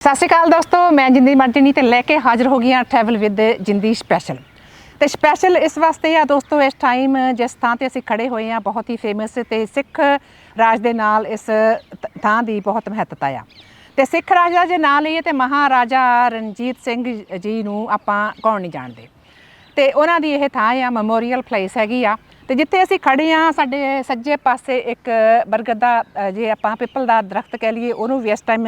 ਸਤਿ ਸ਼੍ਰੀ ਅਕਾਲ ਦੋਸਤੋ, ਮੈਂ ਜਿੰਦੀ ਮਾਰਟੀਨੀ ਤੇ ਲੈ ਕੇ ਹਾਜ਼ਰ ਹੋ ਗਈ ਹਾਂ ਟਰੈਵਲ ਵਿਦ ਜਿੰਦੀ ਸਪੈਸ਼ਲ ਤੇ ਸਪੈਸ਼ਲ ਇਸ ਵਾਸਤੇ ਆ ਦੋਸਤੋ, ਇਸ ਟਾਈਮ ਜਿਸ ਥਾਂ ਤੇ ਅਸੀਂ ਖੜੇ ਹੋਏ ਆ ਬਹੁਤ ਹੀ ਫੇਮਸ ਤੇ ਸਿੱਖ ਰਾਜ ਦੇ ਨਾਲ ਇਸ ਤ- ਥਾਂ ਦੀ ਬਹੁਤ ਮਹੱਤਤਾ ਆ। ਤੇ ਸਿੱਖ ਰਾਜ ਦਾ ਜੇ ਨਾਂ ਲਈਏ ਤੇ ਮਹਾਰਾਜਾ ਰਣਜੀਤ ਸਿੰਘ ਜੀ ਨੂੰ ਆਪਾਂ ਕੌਣ ਨਹੀਂ ਜਾਣਦੇ। ਤੇ ਉਹਨਾਂ ਦੀ ਇਹ ਥਾਂ ਆ ਮੈਮੋਰੀਅਲ ਪਲੇਸ ਹੈਗੀ ਆ। ਤੇ ਜਿੱਥੇ ਅਸੀਂ ਖੜੇ ਆ ਸਾਡੇ ਸੱਜੇ ਪਾਸੇ ਇੱਕ ਬਰਗਦ ਦਾ ਜੇ ਆਪਾਂ ਪਿੱਪਲ ਦਾ ਦਰਖਤ ਕਹਿ ਲਈਏ, ਉਹਨੂੰ ਵੀ ਇਸ ਟਾਈਮ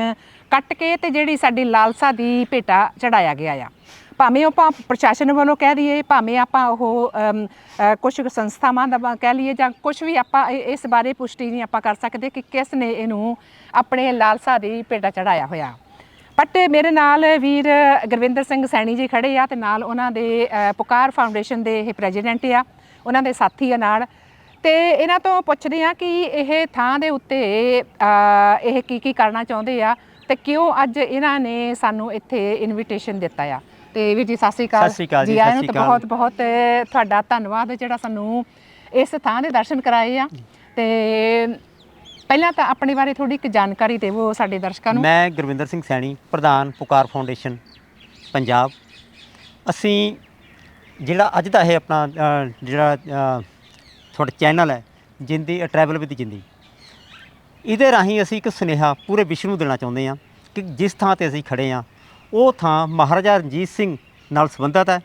ਕੱਟ ਕੇ ਤੇ ਜਿਹੜੀ ਸਾਡੀ ਲਾਲਸਾ ਦੀ ਭੇਟਾ ਚੜਾਇਆ ਗਿਆ ਆ। ਭਾਵੇਂ ਆਪਾਂ ਪ੍ਰਸ਼ਾਸਨ ਵੱਲੋਂ ਕਹਿ ਦਈਏ, ਭਾਵੇਂ ਆਪਾਂ ਉਹ ਕੁਝ ਸੰਸਥਾਵਾਂ ਦਾ ਕਹਿ ਲਈਏ ਜਾਂ ਕੁਝ ਵੀ ਆਪਾਂ ਇਹ- ਇਸ ਬਾਰੇ ਪੁਸ਼ਟੀ ਨਹੀਂ ਆਪਾਂ ਕਰ ਸਕਦੇ ਕਿ ਕਿਸ ਨੇ ਇਹਨੂੰ ਆਪਣੇ ਲਾਲਸਾ ਦੀ ਭੇਟਾ ਚੜਾਇਆ ਹੋਇਆ। ਬਟ ਮੇਰੇ ਨਾਲ ਵੀਰ ਗੁਰਵਿੰਦਰ ਸਿੰਘ ਸੈਣੀ ਜੀ ਖੜੇ ਆ ਤੇ ਨਾਲ ਉਹਨਾਂ ਦੇ ਪੁਕਾਰ ਫਾਊਂਡੇਸ਼ਨ ਦੇ ਇਹ ਪ੍ਰੈਜ਼ੀਡੈਂਟ ਆ। ਉਹਨਾਂ ਦੇ ਸਾਥੀ ਆ ਨਾਲ। ਤੇ ਇਹਨਾਂ ਤੋਂ ਪੁੱਛਦੇ ਆ ਕਿ ਇਹ ਥਾਂ ਦੇ ਉੱਤੇ ਇਹ ਕੀ ਕੀ ਕਰਨਾ ਚਾਹੁੰਦੇ ਆ ਤੇ ਕਿਉਂ ਅੱਜ ਇਹਨਾਂ ਨੇ ਸਾਨੂੰ ਇੱਥੇ ਇਨਵੀਟੇਸ਼ਨ ਦਿੱਤਾ ਆ। ਤੇ ਵੀਰ ਜੀ ਸਤਿ ਸ਼੍ਰੀ ਅਕਾਲ। ਜੀ, ਆਇਆਂ ਨੂੰ ਤੇ। ਬਹੁਤ ਬਹੁਤ ਤੁਹਾਡਾ ਧੰਨਵਾਦ ਜਿਹੜਾ ਸਾਨੂੰ ਇਸ ਥਾਂ ਦੇ ਦਰਸ਼ਨ ਕਰਾਏ ਆ। ਤੇ ਪਹਿਲਾਂ ਤਾਂ ਆਪਣੇ ਬਾਰੇ ਥੋੜੀ ਇੱਕ ਜਾਣਕਾਰੀ ਦੇਵੋ ਸਾਡੇ ਦਰਸ਼ਕਾਂ ਨੂੰ। ਮੈਂ ਗੁਰਵਿੰਦਰ ਸਿੰਘ ਸੈਣੀ ਪ੍ਰਧਾਨ ਪੁਕਾਰ ਫਾਊਂਡੇਸ਼ਨ ਪੰਜਾਬ। ਅਸੀਂ ਜਿਹੜਾ ਅੱਜ ਦਾ ਇਹ ਆਪਣਾ ਅ, ਜਿਹੜਾ ਅ, ਤੁਹਾਡਾ ਚੈਨਲ ਹੈ ਜਿੰਦੀ ਟਰੈਵਲ ਵਿਦ ਜਿੰਦੀ। ਇਹਦੇ ਰਾਹੀਂ ਅਸੀਂ ਇੱਕ ਸੁਨੇਹਾ ਪੂਰੇ ਵਿਸ਼ਵ ਨੂੰ ਦੇਣਾ ਚਾਹੁੰਦੇ ਹਾਂ ਕਿ ਜਿਸ ਥਾਂ ਤੇ ਅਸੀਂ ਖੜੇ ਹਾਂ ਉਹ ਥਾਂ ਮਹਾਰਾਜਾ ਰਣਜੀਤ ਸਿੰਘ ਨਾਲ ਸੰਬੰਧਿਤ ਹੈ।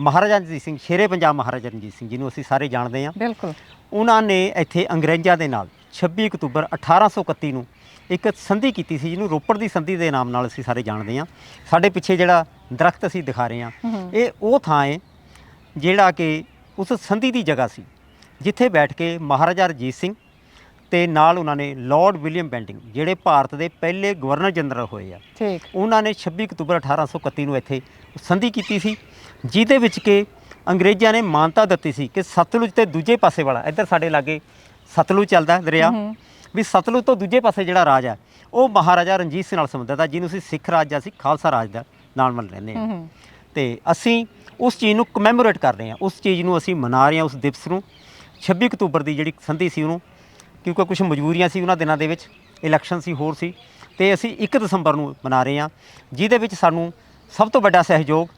ਮਹਾਰਾਜਾ ਰਣਜੀਤ ਸਿੰਘ ਸ਼ੇਰੇ ਪੰਜਾਬ ਮਹਾਰਾਜਾ ਰਣਜੀਤ ਸਿੰਘ ਜਿਹਨੂੰ ਅਸੀਂ ਸਾਰੇ ਜਾਣਦੇ ਹਾਂ। ਬਿਲਕੁਲ। ਉਹਨਾਂ ਨੇ ਇੱਥੇ ਅੰਗਰੇਜ਼ਾਂ ਦੇ ਨਾਲ 26 ਅਕਤੂਬਰ 1831 ਨੂੰ ਇੱਕ ਸੰਧੀ ਕੀਤੀ ਸੀ ਜਿਹਨੂੰ ਰੋਪੜ ਦੀ ਸੰਧੀ ਦੇ ਨਾਮ ਨਾਲ ਅਸੀਂ ਸਾਰੇ ਜਾਣਦੇ ਹਾਂ। ਸਾਡੇ ਪਿੱਛੇ ਜਿਹੜਾ ਦਰਖਤ ਅਸੀਂ ਦਿਖਾ ਰਹੇ ਹਾਂ। ਇਹ ਉਹ ਥਾਂ ਹੈ ਜਿਹੜਾ ਕਿ ਉਸ ਸੰਧੀ ਦੀ ਜਗ੍ਹਾ ਸੀ ਜਿੱਥੇ ਬੈਠ ਕੇ ਮਹਾਰਾਜਾ ਰਣਜੀਤ ਸਿੰਘ ਤੇ ਨਾਲ ਉਹਨਾਂ ਨੇ ਲਾਰਡ ਵਿਲੀਅਮ ਬੈਂਟਿੰਗ ਜਿਹੜੇ ਭਾਰਤ ਦੇ ਪਹਿਲੇ ਗਵਰਨਰ ਜਨਰਲ ਹੋਏ ਆ ਠੀਕ। ਉਹਨਾਂ ਨੇ 26 ਅਕਤੂਬਰ 1831 ਨੂੰ ਇੱਥੇ ਸੰਧੀ ਕੀਤੀ ਸੀ ਜਿਹਦੇ ਵਿੱਚ ਕਿ ਅੰਗਰੇਜ਼ਾਂ ਨੇ ਮਾਨਤਾ ਦਿੱਤੀ ਸੀ ਕਿ ਸਤਲੁਜ ਤੇ ਦੂਜੇ ਪਾਸੇ ਵਾਲਾ ਇੱਧਰ ਸਾਡੇ ਲਾਗੇ ਸਤਲੁਜ ਚੱਲਦਾ ਦਰਿਆ। ਵੀ ਸਤਲੁਜ ਤੋਂ ਦੂਜੇ ਪਾਸੇ ਜਿਹੜਾ ਰਾਜ ਹੈ ਉਹ ਮਹਾਰਾਜਾ ਰਣਜੀਤ ਸਿੰਘ ਨਾਲ ਸੰਬੰਧਿਤ ਹੈ ਜਿਹਨੂੰ ਅਸੀਂ ਸਿੱਖ ਰਾਜ ਜਾਂ ਅਸੀਂ ਖਾਲਸਾ ਰਾਜ ਦਾ ਨਾਲ ਮੰਨ ਲੈਂਦੇ ਹੂੰ। ਤੇ ਅਸੀਂ ਉਸ ਚੀਜ਼ ਨੂੰ ਕਮੈਮੋਰੇਟ ਕਰ ਰਹੇ ਹਾਂ। ਉਸ ਚੀਜ਼ ਨੂੰ ਅਸੀਂ ਮਨਾ ਰਹੇ ਹਾਂ ਉਸ ਦਿਵਸ ਨੂੰ। 26 ਅਕਤੂਬਰ ਦੀ ਜਿਹੜੀ ਸੰਧੀ ਸੀ ਉਹਨੂੰ, ਕਿਉਂਕਿ ਕੁਝ ਮਜਬੂਰੀਆਂ ਸੀ ਉਹਨਾਂ ਦਿਨਾਂ ਦੇ ਵਿੱਚ ਇਲੈਕਸ਼ਨ ਸੀ, ਹੋਰ ਸੀ, ਤੇ ਅਸੀਂ 1 ਦਸੰਬਰ ਨੂੰ ਮਨਾ ਰਹੇ ਹਾਂ, ਜਿਹਦੇ ਵਿੱਚ ਸਾਨੂੰ ਸਭ ਤੋਂ ਵੱਡਾ ਸਹਿਯੋਗ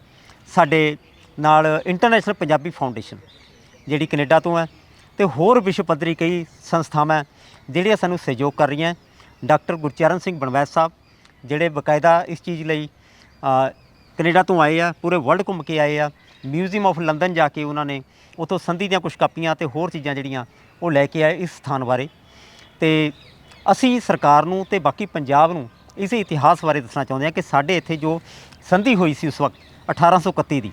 ਸਾਡੇ ਨਾਲ ਇੰਟਰਨੈਸ਼ਨਲ ਪੰਜਾਬੀ ਫਾਊਂਡੇਸ਼ਨ ਜਿਹੜੀ ਕੈਨੇਡਾ ਤੋਂ ਹੈ, ਤੇ ਹੋਰ ਵਿਸ਼ਵ ਪੱਧਰੀ ਕਈ ਸੰਸਥਾਵਾਂ ਜਿਹੜੀਆਂ ਸਾਨੂੰ ਸਹਿਯੋਗ ਕਰ ਰਹੀਆਂ। ਡਾਕਟਰ ਗੁਰਚਰਨ ਸਿੰਘ ਬਣਵੈਸ ਸਾਹਿਬ, ਜਿਹੜੇ ਬਕਾਇਦਾ ਇਸ ਚੀਜ਼ ਲਈ ਕੈਨੇਡਾ ਤੋਂ ਆਏ ਆ ਪੂਰੇ ਵਰਲਡ ਘੁੰਮ ਕੇ ਆਏ ਆ। ਮਿਊਜ਼ੀਅਮ ਆਫ ਲੰਡਨ ਜਾ ਕੇ ਉਹਨਾਂ ਨੇ ਉਥੋਂ ਸੰਧੀ ਦੀਆਂ ਕੁਝ ਕਾਪੀਆਂ ਤੇ ਹੋਰ ਚੀਜ਼ਾਂ ਜਿਹੜੀਆਂ ਉਹ ਲੈ ਕੇ ਆਏ ਇਸ ਸਥਾਨ ਬਾਰੇ। ਤੇ ਅਸੀਂ ਸਰਕਾਰ ਨੂੰ ਤੇ ਬਾਕੀ ਪੰਜਾਬ ਨੂੰ ਇਸ ਇਤਿਹਾਸ ਬਾਰੇ ਦੱਸਣਾ ਚਾਹੁੰਦੇ ਹਾਂ ਕਿ ਸਾਡੇ ਇੱਥੇ ਜੋ ਸੰਧੀ ਹੋਈ ਸੀ ਉਸ ਵਕਤ 1831 ਦੀ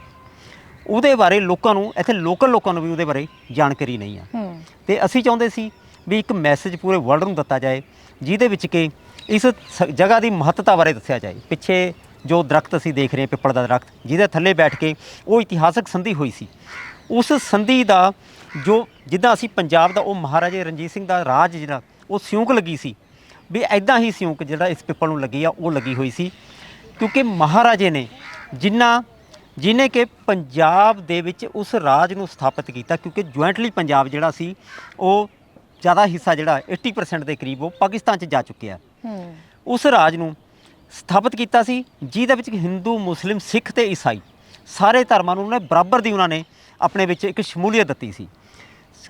ਉਹਦੇ ਬਾਰੇ ਲੋਕਾਂ ਨੂੰ ਇੱਥੇ ਲੋਕਲ ਲੋਕਾਂ ਨੂੰ ਵੀ ਉਹਦੇ ਬਾਰੇ ਜਾਣਕਾਰੀ ਨਹੀਂ ਆ। ਤੇ ਅਸੀਂ ਚਾਹੁੰਦੇ ਸੀ ਵੀ ਇੱਕ ਮੈਸੇਜ ਪੂਰੇ ਵਰਲਡ ਨੂੰ ਦਿੱਤਾ ਜਾਏ ਜਿਹਦੇ ਵਿੱਚ ਕਿ ਇਸ ਜਗ੍ਹਾ ਦੀ ਮਹੱਤਤਾ ਬਾਰੇ ਦੱਸਿਆ ਜਾਏ। ਪਿੱਛੇ ਜੋ ਦਰਖਤ ਅਸੀਂ ਦੇਖ ਰਹੇ ਹਾਂ ਪਿੱਪਲ ਦਾ ਦਰਖਤ ਜਿਹਦੇ ਥੱਲੇ ਬੈਠ ਕੇ ਉਹ ਇਤਿਹਾਸਕ ਸੰਧੀ ਹੋਈ ਸੀ। ਉਸ ਸੰਧੀ ਦਾ ਜੋ ਜਿੱਦਾਂ ਅਸੀਂ ਪੰਜਾਬ ਦਾ ਉਹ ਮਹਾਰਾਜੇ ਰਣਜੀਤ ਸਿੰਘ ਦਾ ਰਾਜ ਜਿਹੜਾ ਉਹ ਸਿਉਂਕ ਲੱਗੀ ਸੀ। ਵੀ ਐਦਾਂ ਹੀ ਸਿਉਂਕ ਜਿਹੜਾ ਇਸ ਪਿੱਪਲ ਨੂੰ ਲੱਗੀ ਆ ਉਹ ਲੱਗੀ ਹੋਈ ਸੀ। ਕਿਉਂਕਿ ਮਹਾਰਾਜੇ ਨੇ ਜਿੰਨਾ ਜਿਨੇ ਕਿ ਪੰਜਾਬ ਦੇ ਵਿੱਚ ਉਸ ਰਾਜ ਨੂੰ ਸਥਾਪਿਤ ਕੀਤਾ ਕਿਉਂਕਿ ਜੁਆਇੰਟਲੀ ਪੰਜਾਬ ਜਿਹੜਾ ਸੀ ਉਹ ਜ਼ਿਆਦਾ ਹਿੱਸਾ ਜਿਹੜਾ 80% ਦੇ ਕਰੀਬ ਉਹ ਪਾਕਿਸਤਾਨ 'ਚ ਜਾ ਚੁੱਕਿਆ। ਹੂੰ। ਉਸ ਰਾਜ ਨੂੰ ਸਥਾਪਿਤ ਕੀਤਾ ਸੀ, ਜਿਹਦੇ ਵਿੱਚ ਹਿੰਦੂ, ਮੁਸਲਿਮ, ਸਿੱਖ ਤੇ ਈਸਾਈ ਸਾਰੇ ਧਰਮਾਂ ਨੂੰ ਉਹਨੇ ਬਰਾਬਰ ਦੀ ਉਹਨਾਂ ਨੇ ਆਪਣੇ ਵਿੱਚ ਇੱਕ ਸ਼ਮੂਲੀਅਤ ਦਿੱਤੀ ਸੀ।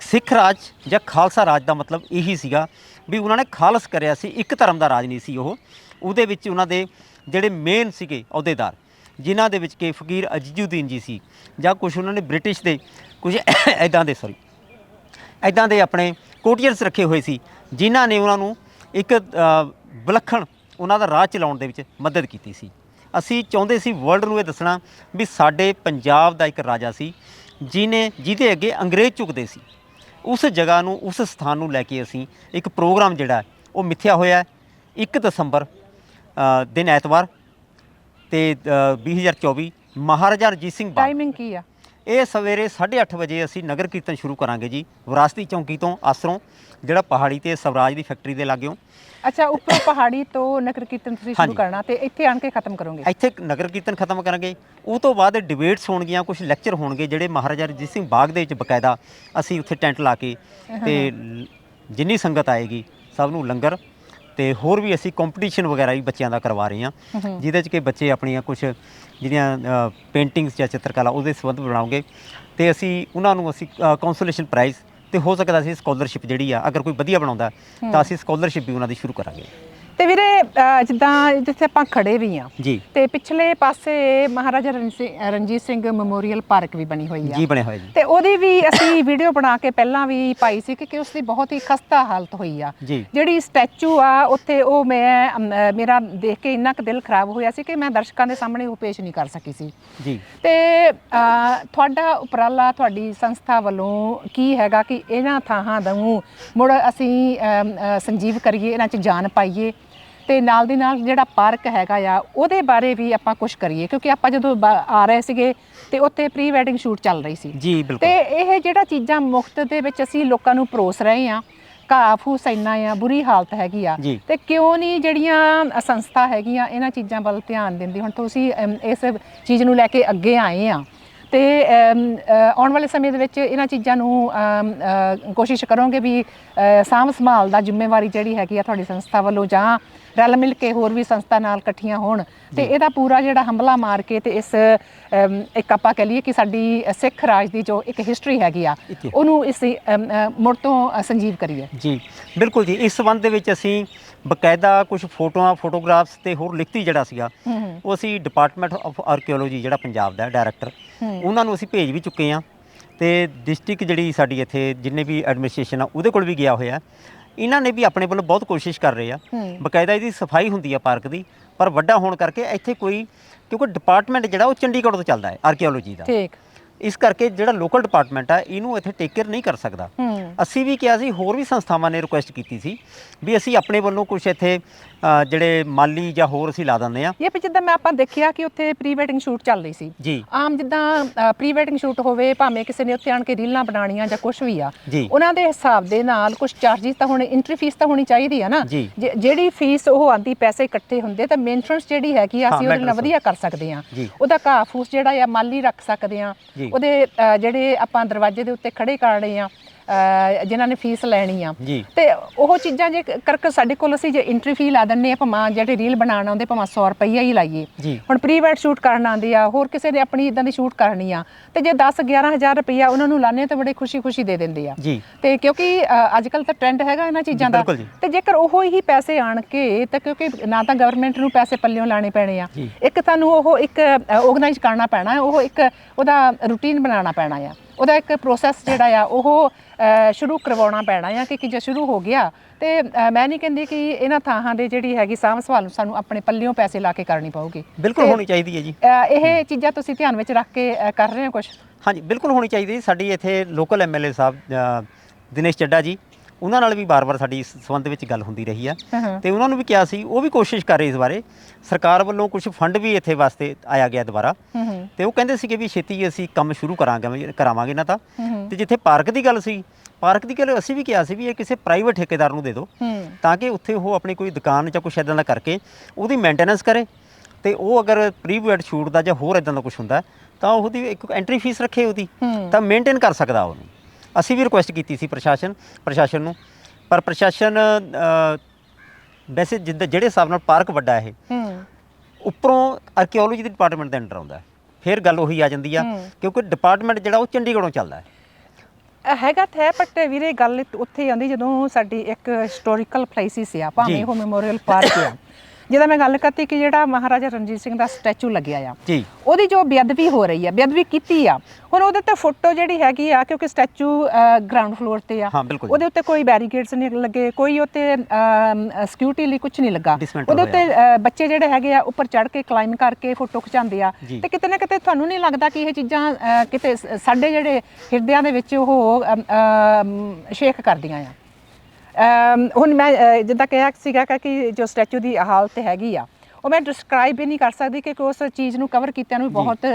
ਸਿੱਖ ਰਾਜ ਜਾਂ ਖਾਲਸਾ ਰਾਜ ਦਾ ਮਤਲਬ ਇਹੀ ਸੀਗਾ ਵੀ ਉਹਨਾਂ ਨੇ ਖਾਲਸ ਕਰਿਆ ਸੀ, ਇੱਕ ਧਰਮ ਦਾ ਰਾਜ ਨਹੀਂ ਸੀ ਉਹ। ਉਹਦੇ ਵਿੱਚ ਉਹਨਾਂ ਦੇ ਜਿਹੜੇ ਮੇਨ ਸੀਗੇ ਅਹੁਦੇਦਾਰ, ਜਿਨ੍ਹਾਂ ਦੇ ਵਿੱਚ ਕਿ ਫਕੀਰ ਅਜੀਜ਼ੁਦੀਨ ਜੀ ਸੀ ਜਾਂ ਕੁਝ ਉਹਨਾਂ ਨੇ ਬ੍ਰਿਟਿਸ਼ ਦੇ ਕੁਝ ਐਦਾਂ ਦੇ ਸੌਰੀ ਐਦਾਂ ਦੇ ਆਪਣੇ ਕੋਟੀਅਰਸ ਰੱਖੇ ਹੋਏ ਸੀ, ਜਿਨ੍ਹਾਂ ਨੇ ਉਹਨਾਂ ਨੂੰ ਇੱਕ ਵਿਲੱਖਣ ਉਹਨਾਂ ਦਾ ਰਾਜ ਚਲਾਉਣ ਦੇ ਵਿੱਚ ਮਦਦ ਕੀਤੀ ਸੀ। ਅਸੀਂ ਚਾਹੁੰਦੇ ਸੀ ਵਰਲਡ ਨੂੰ ਇਹ ਦੱਸਣਾ ਵੀ ਸਾਡੇ ਪੰਜਾਬ ਦਾ ਇੱਕ ਰਾਜਾ ਸੀ ਜਿਨੇ ਜਿਹਦੇ ਅੱਗੇ ਅੰਗਰੇਜ਼ ਝੁਕਦੇ ਸੀ। ਉਸ ਜਗ੍ਹਾ ਨੂੰ ਉਸ ਸਥਾਨ ਨੂੰ ਲੈ ਕੇ ਅਸੀਂ ਇੱਕ ਪ੍ਰੋਗਰਾਮ ਜਿਹੜਾ ਉਹ ਮਿੱਥਿਆ ਹੋਇਆ ਹੈ। 1 ਦਸੰਬਰ ਦਿਨ ਐਤਵਾਰ ਤੇ ਅ, 2024 ਮਹਾਰਾਜਾ ਰਣਜੀਤ ਸਿੰਘ ਬਾਗ। ਟਾਈਮਿੰਗ ਕੀ ਆ? ਇਹ ਸਵੇਰੇ 8:30 ਵਜੇ ਅਸੀਂ ਨਗਰ ਕੀਰਤਨ ਸ਼ੁਰੂ ਕਰਾਂਗੇ ਜੀ ਵਿਰਾਸਤੀ ਚੌਂਕੀ ਤੋਂ ਆਸਰੋਂ ਜਿਹੜਾ ਪਹਾੜੀ ਤੇ ਸਵਰਾਜ ਦੀ ਫੈਕਟਰੀ ਦੇ ਲਾਗਿਓ। ਅੱਛਾ ਉੱਪਰੋਂ ਪਹਾੜੀ ਤੋਂ ਨਗਰ ਕੀਰਤਨ ਤੁਸੀਂ ਸ਼ੁਰੂ ਹਾਂਜੀ। ਕਰਨਾ ਤੇ ਇੱਥੇ ਆਣ ਕੇ ਖਤਮ ਕਰੋਗੇ? ਇੱਥੇ ਨਗਰ ਕੀਰਤਨ ਖਤਮ ਕਰਾਂਗੇ। ਉਹ ਤੋਂ ਬਾਅਦ ਡਿਬੇਟਸ ਹੋਣਗੀਆਂ ਕੁਝ ਲੈਕਚਰ ਹੋਣਗੇ ਜਿਹੜੇ ਮਹਾਰਾਜਾ ਰਣਜੀਤ ਸਿੰਘ ਬਾਗ ਦੇ ਵਿੱਚ ਬਕਾਇਦਾ ਅਸੀਂ ਉੱਥੇ ਟੈਂਟ ਲਾ ਕੇ ਤੇ ਲ- ਜਿੰਨੀ ਸੰਗਤ ਆਏਗੀ ਸਭ ਨੂੰ ਲੰਗਰ ਤੇ ਹੋਰ ਵੀ ਅਸੀਂ ਕੰਪੀਟੀਸ਼ਨ ਵਗੈਰਾ ਵੀ ਬੱਚਿਆਂ ਦਾ ਕਰਵਾ ਰਹੇ ਹਾਂ। ਜਿਹਦੇ 'ਚ ਕਿ ਬੱਚੇ ਆਪਣੀਆਂ ਕੁਝ ਜਿਹੜੀਆਂ ਪੇਂਟਿੰਗਸ ਜਾਂ ਚਿੱਤਰਕਲਾ ਉਹਦੇ ਸੰਬੰਧ ਬਣਾਉਂਗੇ ਤੇ ਅਸੀਂ ਉਹਨਾਂ ਨੂੰ ਅਸੀਂ ਕੌਂਸੋਲੇਸ਼ਨ ਪ੍ਰਾਈਜ਼ ਤੇ ਹੋ ਸਕਦਾ ਅਸੀਂ ਸਕਾਲਰਸ਼ਿਪ ਜਿਹੜੀ ਆ ਅਗਰ ਕੋਈ ਵਧੀਆ ਬਣਾਉਂਦਾ ਤਾਂ ਅਸੀਂ ਸਕਾਲਰਸ਼ਿਪ ਵੀ ਉਹਨਾਂ ਦੀ ਸ਼ੁਰੂ ਕਰਾਂਗੇ। ਤੇ ਵੀਰੇ ਜਿੱਦਾਂ ਜਿੱਥੇ ਆਪਾਂ ਖੜੇ ਵੀ ਆ ਜੀ। ਤੇ ਪਿਛਲੇ ਪਾਸੇ ਮਹਾਰਾਜਾ ਰਣ ਸਿੰਘ- ਰਣਜੀਤ ਸਿੰਘ ਮੈਮੋਰੀਅਲ ਪਾਰਕ ਵੀ ਬਣੀ ਹੋਈ ਆ। ਜੀ ਬਣਿਆ ਹੋਇਆ ਜੀ। ਤੇ ਉਹਦੀ ਵੀ ਅਸੀਂ ਵੀਡੀਓ ਬਣਾ ਕੇ ਪਹਿਲਾਂ ਵੀ ਪਾਈ ਸੀ ਕਿ ਕਿ ਉਸ ਦੀ ਬਹੁਤ ਹੀ ਖਸਤਾ ਹਾਲਤ ਹੋਈ ਆ। ਜੀ। ਜਿਹੜੀ ਸਟੈਚੂ ਆ ਉੱਥੇ ਉਹ ਮੈਂ ਅਮ, ਮੇਰਾ ਦੇਖ ਕੇ ਇੰਨਾ ਕੁ ਦਿਲ ਖਰਾਬ ਹੋਇਆ ਸੀ ਕਿ ਮੈਂ ਦਰਸ਼ਕਾਂ ਦੇ ਸਾਹਮਣੇ ਉਹ ਪੇਸ਼ ਨਹੀਂ ਕਰ ਸਕੀ ਸੀ। ਜੀ। ਤੇ ਤੁਹਾਡਾ ਉਪਰਾਲਾ ਤੁਹਾਡੀ ਸੰਸਥਾ ਵੱਲੋਂ ਕੀ ਹੈਗਾ ਕਿ ਇਹਨਾਂ ਥਾਵਾਂ ਨੂੰ ਮੁੜ ਅਸੀਂ ਅਮ, ਸੰਜੀਵ ਕਰੀਏ ਇਹਨਾਂ 'ਚ ਜਾਨ ਪਾਈਏ? ਤੇ ਨਾਲ ਦੀ ਨਾਲ ਜਿਹੜਾ ਪਾਰਕ ਹੈਗਾ ਆ ਉਹਦੇ ਬਾਰੇ ਵੀ ਆਪਾਂ ਕੁਝ ਕਰੀਏ ਕਿਉਂਕਿ ਆਪਾਂ ਜਦੋਂ ਬਾ- ਆ ਰਹੇ ਸੀਗੇ ਤੇ ਉੱਥੇ ਪ੍ਰੀ ਵੈਡਿੰਗ ਸ਼ੂਟ ਚੱਲ ਰਹੀ ਸੀ। ਜੀ ਤੇ ਬਿਲਕੁਲ ਇਹ ਜਿਹੜਾ ਚੀਜ਼ਾਂ ਮੁਫਤ ਦੇ ਵਿੱਚ ਅਸੀਂ ਲੋਕਾਂ ਨੂੰ ਪਰੋਸ ਰਹੇ ਆ ਘਾਹ ਫੂਸ ਇੰਨਾ ਆ ਬੁਰੀ ਹਾਲਤ ਹੈਗੀ ਆ ਜੀ। ਤੇ ਕਿਉਂ ਨਹੀਂ ਜਿਹੜੀਆਂ ਸੰਸਥਾ ਹੈਗੀਆਂ ਇਹਨਾਂ ਚੀਜ਼ਾਂ ਵੱਲ ਧਿਆਨ ਦਿੰਦੀ? ਹੁਣ ਤੁਸੀਂ ਅਮ, ਇਸ ਚੀਜ਼ ਨੂੰ ਲੈ ਕੇ ਅੱਗੇ ਆਏ ਆ ਤੇ ਅਮ, ਅ, ਆਉਣ ਵਾਲੇ ਸਮੇਂ ਦੇ ਵਿੱਚ ਇਹਨਾਂ ਚੀਜ਼ਾਂ ਨੂੰ ਅਮ, ਅ, ਕੋਸ਼ਿਸ਼ ਕਰੋਗੇ ਵੀ ਅ, ਸਾਂਭ ਸੰਭਾਲ ਦਾ ਜ਼ਿੰਮੇਵਾਰੀ ਜਿਹੜੀ ਹੈਗੀ ਆ ਤੁਹਾਡੀ ਸੰਸਥਾ ਵੱਲੋਂ ਜਾਂ ਰਲ ਮਿਲ ਕੇ ਹੋਰ ਵੀ ਸੰਸਥਾ ਨਾਲ ਇਕੱਠੀਆਂ ਹੋਣ ਤੇ ਇਹਦਾ ਪੂਰਾ ਜਿਹੜਾ ਹੰਬਲਾ ਮਾਰ ਕੇ ਤੇ ਇਸ ਅਮ, ਇੱਕ ਆਪਾਂ ਕਹ ਲਈਏ ਕਿ ਸਾਡੀ ਸਿੱਖ ਰਾਜ ਦੀ ਜੋ ਇੱਕ ਹਿਸਟਰੀ ਹੈਗੀ ਆ। ਉਹਨੂੰ ਇਸ ਅਮ, ਅ, ਮੁੜ ਤੋਂ ਅ, ਸੰਜੀਵ ਕਰੀਏ। ਜੀ ਬਿਲਕੁਲ ਜੀ। ਇਸ ਸੰਬੰਧ ਦੇ ਵਿੱਚ ਅਸੀਂ ਬਕਾਇਦਾ ਕੁਝ ਫੋਟੋਆਂ ਫੋਟੋਗ੍ਰਾਫਸ ਤੇ ਹੋਰ ਲਿਖਤੀ ਜਿਹੜਾ ਸੀਗਾ ਹੂੰ ਹੂੰ। ਉਹ ਅਸੀਂ ਡਿਪਾਰਟਮੈਂਟ ਆਫ ਆਰਕੀਓਲੋਜੀ ਜਿਹੜਾ ਪੰਜਾਬ ਦਾ ਡਾਇਰੈਕਟਰ ਹੂੰ। ਉਹਨਾਂ ਨੂੰ ਅਸੀਂ ਭੇਜ ਵੀ ਚੁੱਕੇ ਆ ਤੇ ਡਿਸਟ੍ਰਿਕਟ ਜਿਹੜੀ ਸਾਡੀ ਇੱਥੇ ਜਿੰਨੇ ਵੀ ਐਡਮਿਨਿਸਟ੍ਰੇਸ਼ਨ ਆ ਉਹਦੇ ਕੋਲ ਵੀ ਗਿਆ ਹੋਇਆ। ਇਹਨਾਂ ਨੇ ਵੀ ਆਪਣੇ ਵੱਲੋਂ ਬਹੁਤ ਕੋਸ਼ਿਸ਼ ਕਰ ਰਹੇ ਆ। ਬਕਾਇਦਾ ਇਹਦੀ ਸਫ਼ਾਈ ਹੁੰਦੀ ਆ ਪਾਰਕ ਦੀ ਪਰ ਵੱਡਾ ਹੋਣ ਕਰਕੇ ਇੱਥੇ ਕੋਈ ਕਿਉਂਕਿ ਡਿਪਾਰਟਮੈਂਟ ਜਿਹੜਾ ਉਹ ਚੰਡੀਗੜ੍ਹ ਤੋਂ ਚੱਲਦਾ ਹੈ ਆਰਕੀਓਲੋਜੀ ਦਾ। ਠੀਕ। ਇਸ ਕਰਕੇ ਜਿਹੜਾ ਲੋਕਲ ਡਿਪਾਰਟਮੈਂਟ ਆ ਇਹਨੂੰ ਇੱਥੇ ਟੇਕ ਕੇਅਰ ਨਹੀਂ ਕਰ ਸਕਦਾ। ਅਸੀਂ ਵੀ ਕਿਹਾ ਸੀ ਹੋਰ ਵੀ ਸੰਸਥਾਵਾਂ ਨੇ ਰਿਕੁਐਸਟ ਕੀਤੀ ਸੀ ਵੀ ਅਸੀਂ ਆਪਣੇ ਵੱਲੋਂ ਕੁਝ ਇੱਥੇ ਜਿਹੜੇ ਮਾਲੀ ਜਾਂ ਹੋਰ ਅਸੀਂ ਲਾ ਦਿੰਦੇ ਆ ਇਹ ਜਿੱਦਾਂ ਮੈਂ ਆਪਾਂ ਦੇਖਿਆ ਕਿ ਉੱਥੇ ਪ੍ਰੀ ਵੈਡਿੰਗ ਸ਼ੂਟ ਚੱਲ ਰਹੀ ਸੀ। ਜੀ। ਆਮ ਜਿੱਦਾਂ ਪ੍ਰੀ ਵੈਡਿੰਗ ਸ਼ੂਟ ਹੋਵੇ ਭਾਵੇਂ ਕਿਸੇ ਨੇ ਉੱਥੇ ਆਣ ਕੇ ਰੀਲਾਂ ਬਣਾਉਣੀਆਂ ਜਾਂ ਕੁਝ ਵੀ ਆ। ਉਹਨਾਂ ਦੇ ਹਿਸਾਬ ਦੇ ਨਾਲ ਕੁਝ ਚਾਰजेस ਤਾਂ ਹੋਣੇ ਐਂਟਰੀ ਫੀਸ ਤਾਂ ਹੋਣੀ ਚਾਹੀਦੀ ਆ ਨਾ। ਜਿਹੜੀ ਫੀਸ ਉਹ ਆਂਦੀ ਪੈਸੇ ਇਕੱਠੇ ਹੁੰਦੇ ਤਾਂ ਮੇਨਟੈਨੈਂਸ ਜਿਹੜੀ ਹੈਗੀ ਆ ਅਸੀਂ ਉਹਦੇ ਨਾਲ ਵਧੀਆ ਕਰ ਸਕਦੇ ਆ। ਉਹਦਾ ਘਾਹ ਫੂਸ ਜਿਹੜਾ ਆ ਮਾਲੀ ਰੱਖ ਸਕਦੇ ਆ। ਉਹਦੇ ਅ, ਜਿਹੜੇ ਆਪਾਂ ਦਰਵਾਜ਼ੇ ਦੇ ਉੱਤੇ ਖੜੇ ਕਰਨੇ ਆ ਅ, ਜਿਨ੍ਹਾਂ ਨੇ ਫੀਸ ਲੈਣੀ ਆ। ਤੇ ਉਹ ਚੀਜ਼ਾਂ ਜੇ ਕਰਕੇ ਸਾਡੇ ਕੋਲ ਅਸੀਂ ਜੇ ਐਂਟਰੀ ਫੀ ਲਾ ਦਿੰਨੇ ਆ ਭਾਵੇਂ ਜਿਹੜੇ ਰੀਲ ਬਣਾਉਣ ਆਉਂਦੇ ਭਾਵੇਂ 100 ਰੁਪਈਆ ਹੀ ਲਾਈਏ। ਹੁਣ ਪ੍ਰੀ ਵੈਡ ਸ਼ੂਟ ਕਰਨ ਆਉਂਦੇ ਆ ਹੋਰ ਕਿਸੇ ਨੇ ਆਪਣੀ ਇਦਾਂ ਦੀ ਸ਼ੂਟ ਕਰਨੀ ਆ। ਤੇ ਜੇ 10 11000 ਰੁਪਈਆ ਉਹਨਾਂ ਨੂੰ ਲਾਣੇ ਤਾਂ ਬੜੇ ਖੁਸ਼ੀ-ਖੁਸ਼ੀ ਦੇ ਦਿੰਦੇ ਆ। ਤੇ ਕਿਉਂਕਿ ਅੱਜ ਕੱਲ ਤਾਂ ਟ੍ਰੈਂਡ ਹੈਗਾ ਇਹਨਾਂ ਚੀਜ਼ਾਂ ਦਾ। ਤੇ ਜੇਕਰ ਉਹ ਹੀ ਪੈਸੇ ਆਣ ਕੇ ਤਾਂ ਕਿਉਂਕਿ ਨਾ ਤਾਂ ਗਵਰਨਮੈਂਟ ਨੂੰ ਪੈਸੇ ਪੱਲਿਓਂ ਲਾਣੇ ਪੈਣੇ ਆ। ਇੱਕ ਤੁਹਾਨੂੰ ਉਹ ਇੱਕ ਆਰਗੇਨਾਈਜ਼ ਕਰਨਾ ਪੈਣਾ ਉਹ ਇੱਕ ਉਹਦਾ ਰੂਟੀਨ ਬਣਾਉਣਾ ਪੈਣਾ ਆ। ਉਹਦਾ ਇੱਕ ਪ੍ਰੋਸੈਸ ਜਿਹੜਾ ਆ ਉਹ ਸ਼ੁਰੂ ਕਰਵਾਉਣਾ ਪੈਣਾ ਆ ਕਿ ਕਿ ਜੇ ਸ਼ੁਰੂ ਹੋ ਗਿਆ ਤੇ ਮੈਂ ਨਹੀਂ ਕਹਿੰਦੀ ਕਿ ਇਹਨਾਂ ਥਾਂ ਦੇ ਜਿਹੜੀ ਹੈਗੀ ਸਾਂਭ ਸੰਭਾਲ ਨੂੰ ਸਾਨੂੰ ਆਪਣੇ ਪੱਲਿਓਂ ਪੈਸੇ ਲਾ ਕੇ ਕਰਨੀ ਪਊਗੀ। ਬਿਲਕੁਲ ਹੋਣੀ ਚਾਹੀਦੀ ਹੈ ਜੀ। ਇਹ ਚੀਜ਼ਾਂ ਤੁਸੀਂ ਧਿਆਨ ਵਿੱਚ ਰੱਖ ਕੇ ਕਰ ਰਹੇ ਹੋ ਕੁਝ ਹਾਂਜੀ ਬਿਲਕੁਲ ਹੋਣੀ ਚਾਹੀਦੀ ਸਾਡੀ ਇੱਥੇ ਲੋਕਲ ਐਮਐਲਏ ਸਾਹਿਬ ਦਿਨੇਸ਼ ਚੱਡਾ ਜੀ ਉਹਨਾਂ ਨਾਲ ਵੀ ਬਾਰ-ਬਾਰ ਸਾਡੀ ਇਸ ਸੰਬੰਧ ਵਿੱਚ ਗੱਲ ਹੁੰਦੀ ਰਹੀ ਆ। ਤੇ ਉਹਨਾਂ ਨੂੰ ਵੀ ਕਿਹਾ ਸੀ ਉਹ ਵੀ ਕੋਸ਼ਿਸ਼ ਕਰ ਰਹੇ ਇਸ ਬਾਰੇ। ਸਰਕਾਰ ਵੱਲੋਂ ਕੁਝ ਫੰਡ ਵੀ ਇੱਥੇ ਵਾਸਤੇ ਆਇਆ ਗਿਆ ਦੁਬਾਰਾ। ਤੇ ਉਹ ਕਹਿੰਦੇ ਸੀਗੇ ਵੀ ਛੇਤੀ ਅਸੀਂ ਕੰਮ ਸ਼ੁਰੂ ਕਰਾਂਗੇ ਕਰਾਵਾਂਗੇ ਨਾ ਤਾਂ। ਤੇ ਜਿੱਥੇ ਪਾਰਕ ਦੀ ਗੱਲ ਸੀ ਪਾਰਕ ਦੀ ਗੱਲ ਅਸੀਂ ਵੀ ਕਿਹਾ ਸੀ ਵੀ ਇਹ ਕਿਸੇ ਪ੍ਰਾਈਵੇਟ ਠੇਕੇਦਾਰ ਨੂੰ ਦੇ ਦਿਓ। ਤਾਂ ਕਿ ਉੱਥੇ ਉਹ ਆਪਣੀ ਕੋਈ ਦੁਕਾਨ ਜਾਂ ਕੁਛ ਇਦਾਂ ਦਾ ਕਰਕੇ ਉਹਦੀ ਮੇਨਟੇਨੈਂਸ ਕਰੇ। ਤੇ ਉਹ ਅਗਰ ਪ੍ਰੀਵੈਡ ਸ਼ੂਟ ਦਾ ਜਾਂ ਹੋਰ ਇਦਾਂ ਦਾ ਕੁਝ ਹੁੰਦਾ ਤਾਂ ਉਹਦੀ ਇੱਕ ਐਂਟਰੀ ਫੀਸ ਰੱਖੇ ਉਹਦੀ। ਤਾਂ ਮੇਨਟੇਨ ਕਰ ਸਕਦਾ ਉਹਨੂੰ। ਅਸੀਂ ਵੀ ਰਿਕੁਐਸਟ ਕੀਤੀ ਸੀ ਪ੍ਰਸ਼ਾਸਨ ਪ੍ਰਸ਼ਾਸਨ ਨੂੰ ਪਰ ਪ੍ਰਸ਼ਾਸਨ ਅ, ਵੈਸੇ ਜਿੱਦਾਂ ਜਿਹੜੇ ਹਿਸਾਬ ਨਾਲ ਪਾਰਕ ਵੱਡਾ ਇਹ ਹੂੰ ਉੱਪਰੋਂ ਆਰਕੀਓਲੋਜੀ ਦੇ ਡਿਪਾਰਟਮੈਂਟ ਦੇ ਅੰਡਰ ਆਉਂਦਾ ਹੈ। ਫਿਰ ਗੱਲ ਉਹੀ ਆ ਜਾਂਦੀ ਆ ਹੂੰ। ਕਿਉਂਕਿ ਡਿਪਾਰਟਮੈਂਟ ਜਿਹੜਾ ਉਹ ਚੰਡੀਗੜ੍ਹੋਂ ਚੱਲਦਾ ਹੈ ਹੈਗਾ ਤਾਂ ਹੈ ਬਟ ਵੀਰੇ ਗੱਲ ਉੱਥੇ ਆਉਂਦੀ ਜਦੋਂ ਸਾਡੀ ਇੱਕ ਹਿਸਟੋਰੀਕਲ ਪਲੇਸਿਸ ਆ ਭਾਵੇਂ। ਉਹ ਮੈਮੋਰੀਅਲ ਪਾਰਕ ਆ ਜਿਹਦਾ ਮੈਂ ਗੱਲ ਕਰਤੀ ਕਿ ਜਿਹੜਾ ਮਹਾਰਾਜਾ ਰਣਜੀਤ ਸਿੰਘ ਦਾ ਸਟੈਚੂ ਲੱਗਿਆ ਆ ਜੀ ਉਹਦੀ ਜੋ ਬੇਅਦਬੀ ਹੋ ਰਹੀ ਆ ਬੇਅਦਬੀ ਕੀਤੀ ਆ ਹੁਣ ਉਹਦੇ ਤੇ ਫੋਟੋ ਜਿਹੜੀ ਹੈਗੀ ਆ ਕਿਉਂਕਿ ਸਟੈਚੂ ਗਰਾਊਂਡ ਫਲੋਰ ਤੇ ਆ। ਉਹਦੇ ਉੱਤੇ ਕੋਈ ਬੈਰੀਕੇਡਸ ਨਹੀਂ ਲੱਗੇ ਕੋਈ ਉੱਤੇ ਸਿਕਿਉਰਿਟੀ ਲਈ ਕੁਝ ਨਹੀਂ ਲੱਗਾ ਉਹਦੇ ਉੱਤੇ ਬੱਚੇ ਜਿਹੜੇ ਹੈਗੇ ਆ ਉੱਪਰ ਚੜ੍ਹ ਕੇ ਕਲਾਈਮ ਕਰਕੇ ਫੋਟੋ ਖਿਚਾਉਂਦੇ ਆ। ਤੇ ਕਿਤੇ ਨਾ ਕਿਤੇ ਤੁਹਾਨੂੰ ਨਹੀਂ ਲੱਗਦਾ ਕਿ ਇਹ ਚੀਜ਼ਾਂ ਕਿਤੇ ਸਾਡੇ ਜਿਹੜੇ ਹਿਰਦਿਆਂ ਦੇ ਵਿੱਚ ਉਹ ਸ਼ੇਖ ਕਰਦੀਆਂ ਆ ਹੁਣ ਮੈਂ ਜਿੱਦਾਂ ਕਿਹਾ ਸੀਗਾ ਕਿ ਜੋ ਸਟੈਚੂ ਦੀ ਹਾਲਤ ਹੈਗੀ ਆ ਉਹ ਮੈਂ ਡਿਸਕ੍ਰਾਈਬ ਹੀ ਨਹੀਂ ਕਰ ਸਕਦੀ ਕਿ ਉਸ ਚੀਜ਼ ਨੂੰ ਕਵਰ ਕੀਤਿਆਂ ਨੂੰ ਬਹੁਤ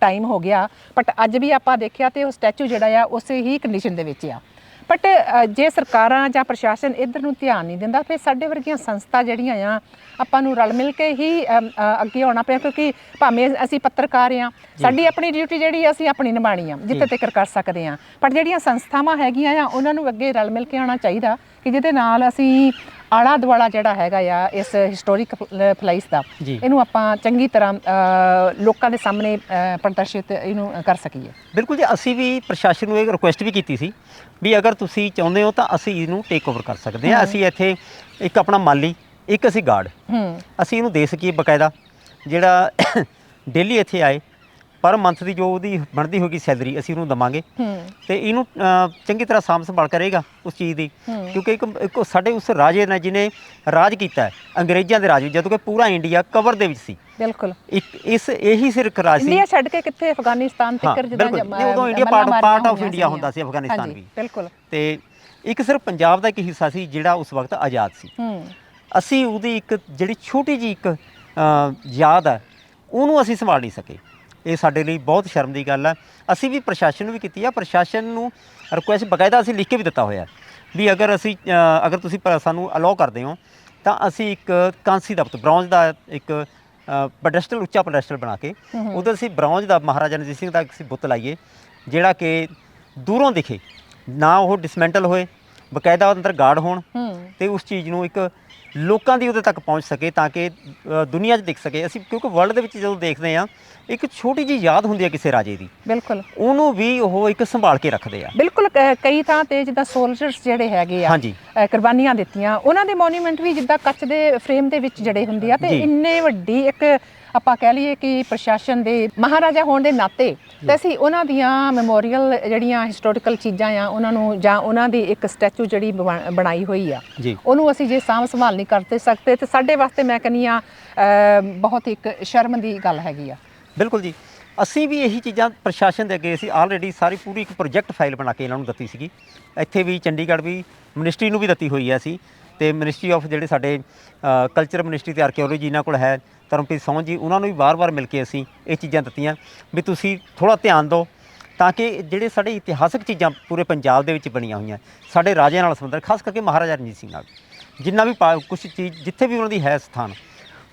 ਟਾਈਮ ਹੋ ਗਿਆ ਬਟ ਅੱਜ ਵੀ ਆਪਾਂ ਦੇਖਿਆ ਤੇ ਉਹ ਸਟੈਚੂ ਜਿਹੜਾ ਆ ਉਸੇ ਹੀ ਕੰਡੀਸ਼ਨ ਦੇ ਵਿੱਚ ਆ। ਬਟ ਜੇ ਸਰਕਾਰਾਂ ਜਾਂ ਪ੍ਰਸ਼ਾਸਨ ਇਧਰ ਨੂੰ ਧਿਆਨ ਨਹੀਂ ਦਿੰਦਾ ਫਿਰ ਸਾਡੇ ਵਰਗੀਆਂ ਸੰਸਥਾ ਜਿਹੜੀਆਂ ਆ ਆਪਾਂ ਨੂੰ ਰਲ ਮਿਲ ਕੇ ਹੀ ਅੱਗੇ ਆਉਣਾ ਪਿਆ ਕਿਉਂਕਿ ਭਾਵੇਂ ਅਸੀਂ ਪੱਤਰਕਾਰ ਆ ਸਾਡੀ ਆਪਣੀ ਡਿਊਟੀ ਜਿਹੜੀ ਆ, ਅਸੀਂ ਆਪਣੀ ਨਿਭਾਣੀ ਆ ਜਿੱਥੇ ਤੱਕ ਕਰ ਸਕਦੇ ਆ। ਪਰ ਜਿਹੜੀਆਂ ਸੰਸਥਾਵਾਂ ਹੈਗੀਆਂ ਆ ਉਹਨਾਂ ਨੂੰ ਅੱਗੇ ਰਲ ਮਿਲ ਕੇ ਆਉਣਾ ਚਾਹੀਦਾ ਕਿ ਜਿਹਦੇ ਨਾਲ ਅਸੀਂ ਆਲਾ ਦੁਆਲਾ ਜਿਹੜਾ ਹੈਗਾ ਆ ਇਸ ਹਿਸਟੋਰਿਕ ਪਲੇਸ ਦਾ। ਇਹਨੂੰ ਆਪਾਂ ਚੰਗੀ ਤਰ੍ਹਾਂ ਲੋਕਾਂ ਦੇ ਸਾਹਮਣੇ ਪ੍ਰਦਰਸ਼ਿਤ ਇਹਨੂੰ ਕਰ ਸਕੀਏ। ਬਿਲਕੁਲ ਜੀ ਅਸੀਂ ਵੀ ਪ੍ਰਸ਼ਾਸਨ ਨੂੰ ਇਹ ਰਿਕੁਐਸਟ ਵੀ ਕੀਤੀ ਸੀ ਵੀ ਅਗਰ ਤੁਸੀਂ ਚਾਹੁੰਦੇ ਹੋ ਤਾਂ ਅਸੀਂ ਇਹਨੂੰ ਟੇਕ ਓਵਰ ਕਰ ਸਕਦੇ ਹਾਂ। ਅਸੀਂ ਇੱਥੇ ਇੱਕ ਆਪਣਾ ਮਾਲੀ ਇੱਕ ਅਸੀਂ ਗਾਰਡ ਅਸੀਂ ਇਹਨੂੰ ਦੇ ਸਕੀਏ ਬਕਾਇਦਾ। ਜਿਹੜਾ ਡੇਲੀ ਇੱਥੇ ਆਏ ਪਰ ਮੰਥ ਦੀ ਜੋ ਉਹਦੀ ਬਣਦੀ ਹੋਗੀ ਸੈਲਰੀ ਅਸੀਂ ਉਹਨੂੰ ਦਵਾਂਗੇ। ਤੇ ਇਹਨੂੰ ਚੰਗੀ ਤਰ੍ਹਾਂ ਸਾਂਭ ਸੰਭਾਲ ਕਰੇਗਾ ਉਸ ਚੀਜ਼ ਦੀ। ਕਿਉਂਕਿ ਇੱਕ ਇੱਕ ਸਾਡੇ ਉਸ ਰਾਜੇ ਨੇ ਜਿਹਨੇ ਰਾਜ ਕੀਤਾ ਹੈ ਅੰਗਰੇਜ਼ਾਂ ਦੇ ਰਾਜ ਵਿੱਚ ਜਦੋਂ ਕਿ ਪੂਰਾ ਇੰਡੀਆ ਕਵਰ ਦੇ ਵਿੱਚ ਸੀ। ਬਿਲਕੁਲ। ਇਸ ਇਹੀ ਸਿਰਫ ਰਾਜ ਸੀ। ਇੰਡੀਆ ਛੱਡ ਕੇ ਕਿੱਥੇ ਅਫਗਾਨਿਸਤਾਨ ਤੱਕ ਜਿੱਦਾਂ। ਜਮ- ਉਦੋਂ ਇੰਡੀਆ। ਹੁੰਦਾ ਸੀ ਅਫਗਾਨਿਸਤਾਨ ਵੀ। ਬਿਲਕੁਲ। ਤੇ ਇੱਕ ਸਿਰਫ ਪੰਜਾਬ ਦਾ ਇੱਕ ਹਿੱਸਾ ਸੀ ਜਿਹੜਾ ਉਸ ਵਕਤ ਆਜ਼ਾਦ ਸੀ। ਅਸੀਂ ਉਹਦੀ ਇੱਕ ਜਿਹੜੀ ਛੋਟੀ ਜੀ ਇੱਕ ਯਾਦ ਹੈ ਉਹਨੂੰ ਅਸੀਂ ਸੰਭਾਲ ਨਹੀਂ ਸਕੇ। ਇਹ ਸਾਡੇ ਲਈ ਬਹੁਤ ਸ਼ਰਮ ਦੀ ਗੱਲ ਹੈ ਅਸੀਂ ਵੀ ਪ੍ਰਸ਼ਾਸਨ ਨੂੰ ਵੀ ਕੀਤੀ ਆ। ਪ੍ਰਸ਼ਾਸਨ ਨੂੰ ਰਿਕੁਐਸਟ ਬਕਾਇਦਾ ਅਸੀਂ ਲਿਖ ਕੇ ਵੀ ਦਿੱਤਾ ਹੋਇਆ। ਵੀ ਅਗਰ ਅਸੀਂ ਅਗਰ ਤੁਸੀਂ ਸਾਨੂੰ ਅਲਾਉ ਕਰਦੇ ਹੋ ਤਾਂ ਅਸੀਂ ਇੱਕ ਕਾਂਸੀ ਦਾ ਬ੍ਰੌਂਜ਼ ਦਾ ਇੱਕ ਪੈਡੈਸਟਲ ਉੱਚਾ ਪੈਡੈਸਟਲ ਬਣਾ ਕੇ ਉਹਦੇ ਅਸੀਂ ਬ੍ਰੌਂਜ਼ ਦਾ ਮਹਾਰਾਜਾ ਰਣਜੀਤ ਸਿੰਘ ਦਾ ਅਸੀਂ ਬੁੱਤ ਲਾਈਏ ਜਿਹੜਾ ਕਿ ਦੂਰੋਂ ਦਿਖੇ। ਨਾ ਉਹ ਡਿਸਮੈਂਟਲ ਹੋਏ ਬਕਾਇਦਾ ਅੰਦਰ ਗਾਰਡ ਹੋਣ ਤੇ ਉਸ ਚੀਜ਼ ਨੂੰ ਇੱਕ ਲੋਕਾਂ ਦੀ ਉਹਦੇ ਤੱਕ ਪਹੁੰਚ ਸਕੇ ਤਾਂ ਕਿ ਦੁਨੀਆ 'ਚ ਦਿਖ ਸਕੇ। ਅਸੀਂ ਕਿਉਂਕਿ ਵਰਲਡ ਦੇ ਵਿੱਚ ਜਦੋਂ ਦੇਖਦੇ ਆ ਇੱਕ ਛੋਟੀ ਜੀ ਯਾਦ ਹੁੰਦੀ ਹੈ ਕਿਸੇ ਰਾਜੇ ਦੀ। ਬਿਲਕੁਲ। ਉਹਨੂੰ ਵੀ ਉਹ ਇੱਕ ਸੰਭਾਲ ਕੇ ਰੱਖਦੇ ਆ। ਬਿਲਕੁਲ ਕਈ ਥਾਂ ਤੇ ਜਿੱਦਾਂ ਸੋਲਜਰਸ ਜਿਹੜੇ ਹੈਗੇ ਆ ਕੁਰਬਾਨੀਆਂ ਦਿੱਤੀਆਂ ਉਹਨਾਂ ਦੇ ਮੋਨੂਮੈਂਟ ਵੀ ਜਿੱਦਾਂ ਕੱਚ ਦੇ ਫਰੇਮ ਦੇ ਵਿੱਚ ਜੜੇ ਹੁੰਦੇ ਆ ਤੇ। ਇੰਨੇ ਵੱਡੀ ਇੱਕ ਆਪਾਂ ਕਹਿ ਲਈਏ ਕਿ ਪ੍ਰਸ਼ਾਸਨ ਦੇ ਮਹਾਰਾਜਾ ਹੋਣ ਦੇ ਨਾਤੇ ਤੇ ਅਸੀਂ ਉਹਨਾਂ ਦੀਆਂ ਮੈਮੋਰੀਅਲ ਜਿਹੜੀਆਂ ਹਿਸਟੋਰੀਕਲ ਚੀਜ਼ਾਂ ਆ ਉਹਨਾਂ ਨੂੰ ਜਾਂ ਉਹਨਾਂ ਦੀ ਇੱਕ ਸਟੈਚੂ ਜਿਹੜੀ ਬਣਾ- ਬਣਾਈ ਹੋਈ ਆ ਉਹਨੂੰ ਅਸੀਂ ਜੇ ਸਾਂਭ ਸੰਭਾਲ ਨਹੀਂ ਕਰਦੇ ਸਕਦੇ ਤੇ ਸਾਡੇ ਵਾਸਤੇ ਮੈਂ ਕਹਿੰਦੀ ਆ ਬਹੁਤ ਇੱਕ ਸ਼ਰਮ ਦੀ ਗੱਲ ਹੈਗੀ ਆ। ਬਿਲਕੁਲ ਜੀ। ਅਸੀਂ ਵੀ ਇਹੀ ਚੀਜ਼ਾਂ ਪ੍ਰਸ਼ਾਸਨ ਦੇ ਅੱਗੇ ਅਸੀਂ ਆਲਰੇਡੀ ਸਾਰੀ ਪੂਰੀ ਇੱਕ ਪ੍ਰੋਜੈਕਟ ਫਾਈਲ ਬਣਾ ਕੇ ਇਹਨਾਂ ਨੂੰ ਦਿੱਤੀ ਸੀਗੀ। ਇੱਥੇ ਵੀ ਚੰਡੀਗੜ੍ਹ ਵੀ ਮਿਨਿਸਟਰੀ ਨੂੰ ਵੀ ਦਿੱਤੀ ਹੋਈ ਹੈ ਅਸੀਂ ਤੇ ਮਿਨਿਸਟਰੀ ਆਫ ਜਿਹੜੇ ਸਾਡੇ ਕਲਚਰ ਮਿਨਿਸਟਰੀ ਤੇ ਆਰਕੀਓਲੋਜੀ ਇਹਨਾਂ ਕੋਲ ਹੈ ਧਰਮਪ੍ਰੀਤ ਸੌਂ ਜੀ ਉਹਨਾਂ ਨੂੰ ਵੀ ਵਾਰ-ਵਾਰ ਮਿਲ ਕੇ ਅਸੀਂ ਇਹ ਚੀਜ਼ਾਂ ਦਿੱਤੀਆਂ ਵੀ ਤੁਸੀਂ ਥੋੜਾ ਧਿਆਨ ਦਿਓ ਤਾਂ ਕਿ ਜਿਹੜੇ ਸਾਡੇ ਇਤਿਹਾਸਕ ਚੀਜ਼ਾਂ ਪੂਰੇ ਪੰਜਾਬ ਦੇ ਵਿੱਚ ਬਣੀਆਂ ਹੋਈਆਂ ਸਾਡੇ ਰਾਜਿਆਂ ਨਾਲ ਸੰਬੰਧਿਤ ਖਾਸ ਕਰਕੇ ਮਹਾਰਾਜਾ ਰਣਜੀਤ ਸਿੰਘ ਨਾਲ ਜਿੰਨਾ ਵੀ ਕੁਝ ਚੀਜ਼ ਜਿੱਥੇ ਵੀ ਉਹਨਾਂ ਦੀ ਹੈ ਸਥਾਨ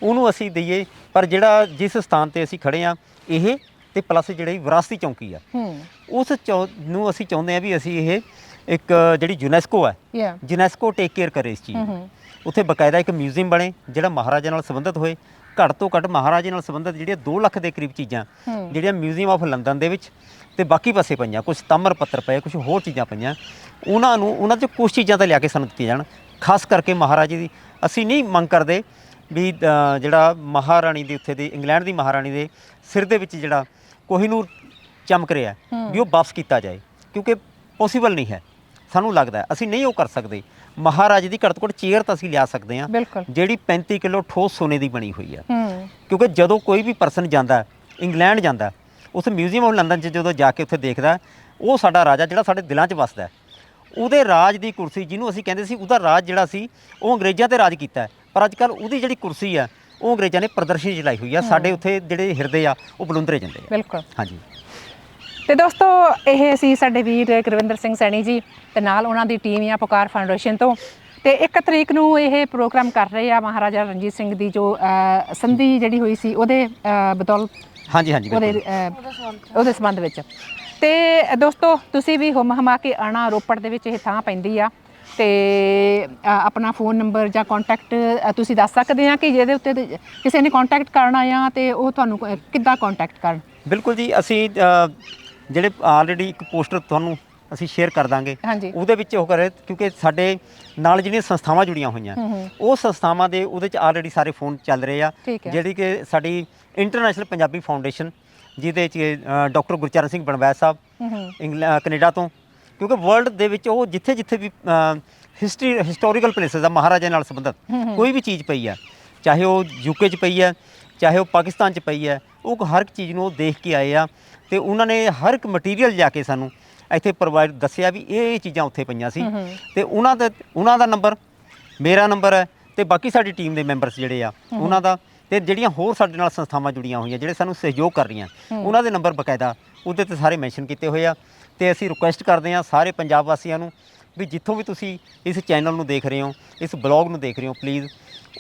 ਉਹਨੂੰ ਅਸੀਂ ਦਈਏ ਪਰ ਜਿਹੜਾ ਜਿਸ ਸਥਾਨ ਤੇ ਅਸੀਂ ਖੜੇ ਆ ਇਹ ਤੇ ਪਲੱਸ ਜਿਹੜੀ ਵਿਰਾਸਤੀ ਚੌਂਕੀ ਆ ਉਸ ਨੂੰ ਅਸੀਂ ਚਾਹੁੰਦੇ ਆ ਵੀ ਅਸੀਂ ਇਹ ਇੱਕ ਜਿਹੜੀ ਯੂਨੈਸਕੋ ਹੈ ਯੂਨੈਸਕੋ ਟੇਕ ਕੇਅਰ ਕਰੇ ਇਸ ਚੀਜ਼। ਹੂੰ ਉੱਥੇ ਬਕਾਇਦਾ ਇੱਕ ਮਿਊਜ਼ੀਅਮ ਬਣੇ ਜਿਹੜਾ ਮਹਾਰਾਜਾ ਨਾਲ ਸੰਬੰਧਿਤ ਹੋਏ ਘੱਟ ਤੋਂ ਘੱਟ ਮਹਾਰਾਜੇ ਨਾਲ ਸੰਬੰਧਿਤ ਜਿਹੜੀਆਂ 2 ਲੱਖ ਦੇ ਕਰੀਬ ਚੀਜ਼ਾਂ। ਜਿਹੜੀਆਂ ਮਿਊਜ਼ੀਅਮ ਆਫ ਲੰਡਨ ਦੇ ਵਿੱਚ ਤੇ ਬਾਕੀ ਪਾਸੇ ਪਈਆਂ ਕੁਝ ਤਾਮਰ ਪੱਤਰ ਪਏ ਕੁਝ ਹੋਰ ਚੀਜ਼ਾਂ ਪਈਆਂ ਉਹਨਾਂ ਨੂੰ ਉਹਨਾਂ 'ਚ ਕੁਝ ਚੀਜ਼ਾਂ ਤਾਂ ਲਿਆ ਕੇ ਸਾਨੂੰ ਦਿੱਤੀਆਂ ਜਾਣ ਖਾਸ ਕਰਕੇ ਮਹਾਰਾਜੇ ਦੀ ਅਸੀਂ ਨਹੀਂ ਮੰਗ ਕਰਦੇ ਵੀ ਜਿਹੜਾ ਮਹਾਰਾਣੀ ਦੇ ਉੱਥੇ ਦੇ ਇੰਗਲੈਂਡ ਦੀ ਮਹਾਰਾਣੀ ਦੇ ਸਿਰ ਦੇ ਵਿੱਚ ਜਿਹੜਾ ਕੋਹੀਨੂਰ ਚਮਕ ਰਿਹਾ। ਵੀ ਉਹ ਵਾਪਸ ਕੀਤਾ ਜਾਏ ਕਿਉਂਕਿ ਪੋਸੀਬਲ ਨਹੀਂ ਹੈ ਸਾਨੂੰ ਲੱਗਦਾ ਅਸੀਂ ਨਹੀਂ ਉਹ ਕਰ ਸਕਦੇ ਮਹਾਰਾਜੇ ਦੀ ਘੱਟ ਤੋਂ ਘੱਟ ਚੇਅਰ ਤਾਂ ਅਸੀਂ ਲਿਆ ਸਕਦੇ ਹਾਂ। ਬਿਲਕੁਲ। ਜਿਹੜੀ 35 ਕਿਲੋ ਠੋਸ ਸੋਨੇ ਦੀ ਬਣੀ ਹੋਈ ਹੈ ਹੂੰ। ਕਿਉਂਕਿ ਜਦੋਂ ਕੋਈ ਵੀ ਪਰਸਨ ਜਾਂਦਾ ਇੰਗਲੈਂਡ ਜਾਂਦਾ ਉਸ ਮਿਊਜ਼ੀਅਮ ਆਫ ਲੰਡਨ 'ਚ ਜਦੋਂ ਜਾ ਕੇ ਉੱਥੇ ਦੇਖਦਾ ਉਹ ਸਾਡਾ ਰਾਜਾ ਜਿਹੜਾ ਸਾਡੇ ਦਿਲਾਂ 'ਚ ਵਸਦਾ ਉਹਦੇ ਰਾਜ ਦੀ ਕੁਰਸੀ ਜਿਹਨੂੰ ਅਸੀਂ ਕਹਿੰਦੇ ਸੀ ਉਹਦਾ ਰਾਜ ਜਿਹੜਾ ਸੀ ਉਹ ਅੰਗਰੇਜ਼ਾਂ ਤੇ ਰਾਜ ਕੀਤਾ। ਪਰ ਅੱਜ ਕੱਲ ਉਹਦੀ ਜਿਹੜੀ ਕੁਰਸੀ ਆ ਉਹ ਅੰਗਰੇਜ਼ਾਂ ਨੇ ਪ੍ਰਦਰਸ਼ਨੀ 'ਚ ਲਾਈ ਹੋਈ ਆ। ਸਾਡੇ ਉੱਥੇ ਜਿਹੜੇ ਹਿਰਦੇ ਆ ਉਹ ਬਲੁੰਦਰੇ ਜਾਂਦੇ ਆ। ਬਿਲਕੁਲ। ਹਾਂਜੀ। ਤੇ ਦੋਸਤੋ ਇਹ ਸੀ ਸਾਡੇ ਵੀਰ ਗੁਰਵਿੰਦਰ ਸਿੰਘ ਸੈਣੀ ਜੀ ਤੇ ਨਾਲ ਉਹਨਾਂ ਦੀ ਟੀਮ ਆ ਪੁਕਾਰ ਫਾਊਂਡੇਸ਼ਨ ਤੋਂ। ਤੇ 1 ਤਰੀਕ ਨੂੰ ਇਹ ਪ੍ਰੋਗਰਾਮ ਕਰ ਰਹੇ ਆ ਮਹਾਰਾਜਾ ਰਣਜੀਤ ਸਿੰਘ ਦੀ ਜੋ ਅ, ਸੰਧੀ ਜਿਹੜੀ ਹੋਈ ਸੀ ਉਹਦੇ ਅ, ਬਦੌਲਤ ਹਾਂਜੀ ਹਾਂਜੀ ਉਹਦੇ ਉਹਦੇ ਸੰਬੰਧ ਵਿੱਚ। ਤੇ ਦੋਸਤੋ ਤੁਸੀਂ ਵੀ ਹੁਮ ਹਮਾ ਕੇ ਆਣਾ ਰੋਪੜ ਦੇ ਵਿੱਚ ਇਹ ਥਾਂ ਪੈਂਦੀ ਆ। ਤੇ ਆਪਣਾ ਫੋਨ ਨੰਬਰ ਜਾਂ ਕੰਟੈਕਟ ਤੁਸੀਂ ਦੱਸ ਸਕਦੇ ਆ ਕਿ ਜਿਹਦੇ ਉੱਤੇ ਤੇ ਕਿਸੇ ਨੇ ਕੰਟੈਕਟ ਕਰਨਾ ਆ ਤੇ ਉਹ ਤੁਹਾਨੂੰ ਕਿੱਦਾਂ ਕੰਟੈਕਟ ਕਰਨ? ਬਿਲਕੁਲ ਜੀ ਅਸੀਂ ਅ, ਜਿਹੜੇ ਆਲਰੇਡੀ ਇੱਕ ਪੋਸਟਰ ਤੁਹਾਨੂੰ ਅਸੀਂ ਸ਼ੇਅਰ ਕਰ ਦਾਂਗੇ ਹਾਂਜੀ। ਉਹਦੇ ਵਿੱਚ ਉਹ ਕਰੇ ਕਿਉਂਕਿ ਸਾਡੇ ਨਾਲ ਜਿਹੜੀਆਂ ਸੰਸਥਾਵਾਂ ਜੁੜੀਆਂ ਹੋਈਆਂ ਹੂੰ ਹੂੰ। ਉਹ ਸੰਸਥਾਵਾਂ ਦੇ ਉਹਦੇ ਚ ਆਲਰੇਡੀ ਸਾਰੇ ਫੋਨ ਚੱਲ ਰਹੇ ਆ। ਠੀਕ ਹੈ। ਜਿਹੜੀ ਕਿ ਸਾਡੀ ਇੰਟਰਨੈਸ਼ਨਲ ਪੰਜਾਬੀ ਫਾਊਂਡੇਸ਼ਨ ਜਿਹਦੇ ਚ ਡਾਕਟਰ ਗੁਰਚਰਨ ਸਿੰਘ ਬਣਵੈਦ ਸਾਹਿਬ ਹੂੰ ਹੂੰ। ਇੰਗਲੈਂਡ ਕੈਨੇਡਾ ਤੋਂ। ਕਿਉਂਕਿ ਵਰਲਡ ਦੇ ਵਿੱਚ ਉਹ ਜਿੱਥੇ ਜਿੱਥੇ ਵੀ ਹਿਸਟਰੀ ਹਿਸਟੋਰੀਕਲ ਪਲੇਸਸ ਆ ਮਹਾਰਾਜਾ ਨਾਲ ਸੰਬੰਧਿਤ ਹੂੰ ਹੂੰ। ਕੋਈ ਵੀ ਚੀਜ਼ ਪਈ ਆ ਚਾਹੇ ਉਹ ਯੂਕੇ ਚ ਪਈ ਆ ਚਾਹੇ ਉਹ ਪਾਕਿਸਤਾਨ ਚ ਪਈ ਆ ਉਹ ਹਰ ਇੱਕ ਚੀਜ਼ ਨੂੰ ਉਹ ਦੇਖ ਕੇ ਆਏ ਆ। ਤੇ ਉਹਨਾਂ ਨੇ ਹਰ ਇੱਕ ਮਟੀਰੀਅਲ ਜਾ ਕੇ ਸਾਨੂੰ ਇੱਥੇ ਪ੍ਰੋਵਾਈਡ ਦੱਸਿਆ ਵੀ ਇਹ ਇਹ ਚੀਜ਼ਾਂ ਉੱਥੇ ਪਈਆਂ ਸੀ। ਤੇ ਉਹਨਾਂ ਦਾ ਉਹਨਾਂ ਦਾ ਨੰਬਰ ਮੇਰਾ ਨੰਬਰ ਹੈ ਤੇ ਬਾਕੀ ਸਾਡੀ ਟੀਮ ਦੇ ਮੈਂਬਰਸ ਜਿਹੜੇ ਆ ਉਹਨਾਂ ਦਾ ਤੇ ਜਿਹੜੀਆਂ ਹੋਰ ਸਾਡੇ ਨਾਲ ਸੰਸਥਾਵਾਂ ਜੁੜੀਆਂ ਹੋਈਆਂ ਜਿਹੜੇ ਸਾਨੂੰ ਸਹਿਯੋਗ ਕਰ ਰਹੀਆਂ ਉਹਨਾਂ ਦੇ ਨੰਬਰ ਬਕਾਇਦਾ ਉਹਦੇ ਤੇ ਸਾਰੇ ਮੈਂਸ਼ਨ ਕੀਤੇ ਹੋਏ ਆ। ਤੇ ਅਸੀਂ ਰਿਕੁਐਸਟ ਕਰਦੇ ਹਾਂ ਸਾਰੇ ਪੰਜਾਬ ਵਾਸੀਆਂ ਨੂੰ ਵੀ ਜਿੱਥੋਂ ਵੀ ਤੁਸੀਂ ਇਸ ਚੈਨਲ ਨੂੰ ਦੇਖ ਰਹੇ ਹੋ ਇਸ ਬਲੌਗ ਨੂੰ ਦੇਖ ਰਹੇ ਹੋ ਪਲੀਜ਼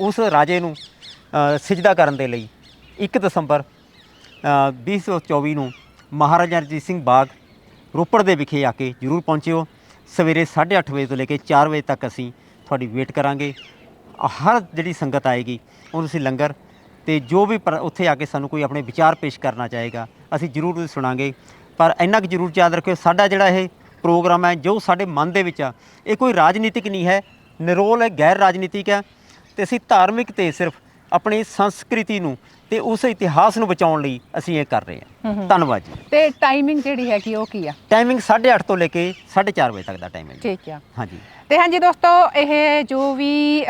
ਉਸ ਰਾਜੇ ਨੂੰ ਸਿਜਦਾ ਕਰਨ ਦੇ ਲਈ 1 ਦਸੰਬਰ ਅ, 2024 ਨੂੰ ਮਹਾਰਾਜਾ ਰਣਜੀਤ ਸਿੰਘ ਬਾਗ ਰੋਪੜ ਦੇ ਵਿਖੇ ਆ ਕੇ ਜਰੂਰ ਪਹੁੰਚਿਓ। ਸਵੇਰੇ 8:30 ਵਜੇ ਤੋਂ ਲੈ ਕੇ 4 ਵਜੇ ਤੱਕ ਅਸੀਂ ਤੁਹਾਡੀ ਵੇਟ ਕਰਾਂਗੇ। ਹਰ ਜਿਹੜੀ ਸੰਗਤ ਆਏਗੀ, ਉਹਨੂੰ ਅਸੀਂ ਲੰਗਰ ਤੇ ਜੋ ਵੀ ਪਰ- ਉੱਥੇ ਆ ਕੇ ਸਾਨੂੰ ਕੋਈ ਆਪਣੇ ਵਿਚਾਰ ਪੇਸ਼ ਕਰਨਾ ਚਾਹੇਗਾ, ਅਸੀਂ ਜ਼ਰੂਰ ਸੁਣਾਂਗੇ। ਪਰ ਇੰਨਾ ਕੁ ਜ਼ਰੂਰ ਯਾਦ ਰੱਖਿਓ, ਸਾਡਾ ਜਿਹੜਾ ਇਹ ਪ੍ਰੋਗਰਾਮ ਹੈ, ਜੋ ਸਾਡੇ ਮਨ ਦੇ ਵਿੱਚ ਆ, ਇਹ ਕੋਈ ਰਾਜਨੀਤਿਕ ਨਹੀਂ ਹੈ, ਨਿਰੋਲ ਹੈ ਗੈਰ ਰਾਜਨੀਤਿਕ ਹੈ। ਤੇ ਅਸੀਂ ਧਾਰਮਿਕ ਤੇ ਸਿਰਫ ਆਪਣੀ ਸੰਸਕ੍ਰਿਤੀ ਨੂੰ ਤੇ ਉਸ ਇਤਿਹਾਸ ਨੂੰ ਬਚਾਉਣ ਲਈ ਅਸੀਂ ਇਹ ਕਰ ਰਹੇ ਹਾਂ। ਧੰਨਵਾਦ ਜੀ। ਤੇ ਟਾਈਮਿੰਗ ਜਿਹੜੀ ਹੈਗੀ ਉਹ ਕੀ ਆ? ਟਾਈਮਿੰਗ 8:30 ਤੋਂ ਲੈ ਕੇ 4:30 ਵਜੇ ਤੱਕ ਦਾ ਟਾਈਮ ਹੈ। ਠੀਕ ਆ। ਹਾਂਜੀ। ਤੇ ਹਾਂਜੀ ਦੋਸਤੋ ਇਹ ਜੋ ਵੀ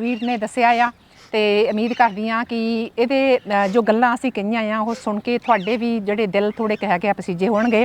ਵੀਰ ਨੇ ਦੱਸਿਆ ਆ ਤੇ ਉਮੀਦ ਕਰਦੀ ਆ ਕਿ ਇਹਦੇ ਜੋ ਗੱਲਾਂ ਅਸੀਂ ਕਹੀਆਂ ਆ ਉਹ ਸੁਣ ਕੇ ਤੁਹਾਡੇ ਵੀ ਜਿਹੜੇ ਦਿਲ ਥੋੜੇ ਕਹਿ ਕੇ ਪਸੀਜੇ ਹੋਣਗੇ।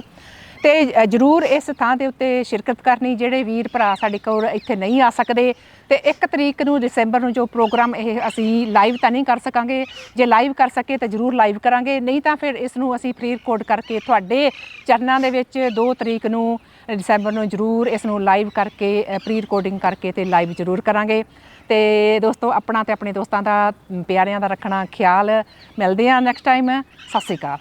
ਤੇ ਜਰੂਰ ਇਸ ਥਾਂ ਦੇ ਉੱਤੇ ਸ਼ਿਰਕਤ ਕਰਨੀ, ਜਿਹੜੇ ਵੀਰ ਭਰਾ ਸਾਡੇ ਕੋਲ ਇੱਥੇ ਨਹੀਂ ਆ ਸਕਦੇ। ਤੇ 1 ਤਰੀਕ ਨੂੰ ਦਸੰਬਰ ਨੂੰ ਜੋ ਪ੍ਰੋਗਰਾਮ ਇਹ ਅਸੀਂ ਲਾਈਵ ਤਾਂ ਨਹੀਂ ਕਰ ਸਕਾਂਗੇ। ਜੇ ਲਾਈਵ ਕਰ ਸਕੇ ਤਾਂ ਜਰੂਰ ਲਾਈਵ ਕਰਾਂਗੇ। ਨਹੀਂ ਤਾਂ ਫਿਰ ਇਸ ਨੂੰ ਅਸੀਂ ਫ੍ਰੀ ਰਿਕਾਰਡ ਕਰਕੇ ਤੁਹਾਡੇ ਚਰਨਾਂ ਦੇ ਵਿੱਚ 2 ਤਰੀਕ ਨੂੰ ਦਸੰਬਰ ਨੂੰ ਜਰੂਰ ਇਸ ਨੂੰ ਲਾਈਵ ਕਰਕੇ ਪ੍ਰੀ ਰਿਕਾਰਡਿੰਗ ਕਰਕੇ ਤੇ ਲਾਈਵ ਜਰੂਰ ਕਰਾਂਗੇ। ਤੇ ਦੋਸਤੋ, ਆਪਣਾ ਤੇ ਆਪਣੇ ਦੋਸਤਾਂ ਦਾ, ਪਿਆਰਿਆਂ ਦਾ ਰੱਖਣਾ ਖਿਆਲ। ਮਿਲਦੇ ਆ ਨੈਕਸਟ ਟਾਈਮ ਸਤਿ ਸ਼੍ਰੀ ਅਕਾਲ।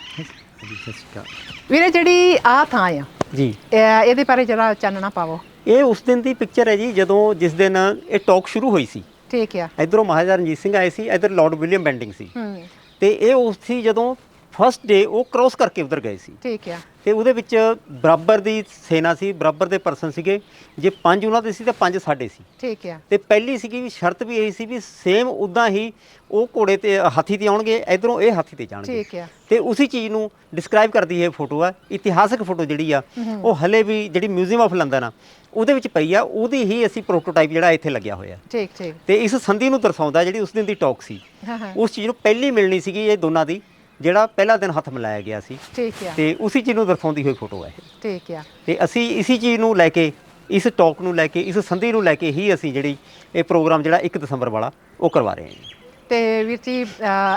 ਸਤਿ ਸ਼੍ਰੀ ਅਕਾਲ। ਵੀਰੇ ਜਿਹੜੀ ਆ ਥਾਂ ਆ ਜੀ। ਇਹ- ਇਹਦੇ ਬਾਰੇ ਜਰਾ ਚਾਨਣਾ ਪਾਵੋ। ਇਹ ਉਸ ਦਿਨ ਦੀ ਪਿਕਚਰ ਹੈ ਜੀ ਜਦੋਂ ਜਿਸ ਦਿਨ ਇਹ ਟਾਕ ਸ਼ੁਰੂ ਹੋਈ ਸੀ। ਠੀਕ ਆ। ਇਧਰੋਂ ਮਹਾਰਾਜਾ ਰਣਜੀਤ ਸਿੰਘ ਆਏ ਸੀ ਇਧਰ ਲਾਰਡ ਵਿਲੀਅਮ ਬੈਂਡਿੰਗ ਸੀ। ਹੂੰ। ਤੇ ਇਹ ਉਸ ਸੀ ਜਦੋਂ ਫਸਟ ਡੇ ਉਹ ਕ੍ਰੋਸ ਕਰਕੇ ਉਧਰ ਗਏ ਸੀ। ਠੀਕ ਆ। ਤੇ ਉਹਦੇ ਵਿੱਚ ਬਰਾਬਰ ਦੀ ਸੈਨਾ ਸੀ ਬਰਾਬਰ ਦੇ ਪਰਸਨ ਸੀਗੇ। ਜੇ ਪੰਜ ਉਹਨਾਂ ਦੇ ਸੀ ਤੇ ਪੰਜ ਸਾਡੇ ਸੀ। ਠੀਕ ਆ। ਤੇ ਪਹਿਲੀ ਸੀਗੀ ਵੀ ਸ਼ਰਤ ਵੀ ਇਹੀ ਸੀ ਵੀ ਸੇਮ ਉਦਾਂ ਹੀ ਉਹ ਘੋੜੇ ਤੇ ਹਾਥੀ ਤੇ ਆਉਣਗੇ ਇਧਰੋਂ ਇਹ ਹਾਥੀ ਤੇ ਜਾਣਗੇ। ਠੀਕ ਆ। ਤੇ ਉਸੇ ਚੀਜ਼ ਨੂੰ ਡਿਸਕ੍ਰਾਈਬ ਕਰਦੀ ਇਹ ਫੋਟੋ ਆ ਇਤਿਹਾਸਕ ਫੋਟੋ ਜਿਹੜੀ ਆ ਉਹ ਹਲੇ ਵੀ ਜਿਹੜੀ ਮਿਊਜ਼ੀਅਮ ਆਫ ਲੰਡਨ ਆ ਉਹਦੇ ਵਿੱਚ ਪਈ ਆ ਉਹਦੀ ਹੀ ਅਸੀਂ ਪ੍ਰੋਟੋਟਾਈਪ ਜਿਹੜਾ ਇੱਥੇ ਲੱਗਿਆ ਹੋਇਆ। ਠੀਕ ਠੀਕ। ਤੇ ਇਸ ਸੰਧੀ ਨੂੰ ਦਰਸਾਉਂਦਾ ਜਿਹੜੀ ਉਸ ਦਿਨ ਦੀ ਟਾਕ ਸੀ। ਹਾਂ ਹਾਂ। ਉਸ ਚੀਜ਼ ਨੂੰ ਪਹਿਲੀ ਮਿਲਣੀ ਸੀਗੀ ਇਹ ਦੋਨਾਂ ਦੀ। ਜਿਹੜਾ ਪਹਿਲਾ ਦਿਨ ਹੱਥ ਮਿਲਾਇਆ ਗਿਆ ਸੀ। ਠੀਕ ਆ। ਤੇ ਉਸੇ ਚੀਜ਼ ਨੂੰ ਦਰਸਾਉਂਦੀ ਹੋਈ ਫੋਟੋ ਹੈ ਇਹ। ਠੀਕ ਆ। ਤੇ ਅਸੀਂ ਇਸੇ ਚੀਜ਼ ਨੂੰ ਲੈ ਕੇ ਇਸ ਟਾਕ ਨੂੰ ਲੈ ਕੇ ਇਸ ਸੰਧੀ ਨੂੰ ਲੈ ਕੇ ਹੀ ਅਸੀਂ ਜਿਹੜੀ ਇਹ ਪ੍ਰੋਗਰਾਮ ਜਿਹੜਾ 1 ਦਸੰਬਰ ਵਾਲਾ ਉਹ ਕਰਵਾ ਰਹੇ ਹਾਂ। ਤੇ ਵੀਰ ਜੀ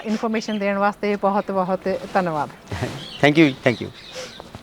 ਇਨਫੋਰਮੇਸ਼ਨ ਦੇਣ ਵਾਸਤੇ ਬਹੁਤ ਬਹੁਤ ਧੰਨਵਾਦ। Thank you thank you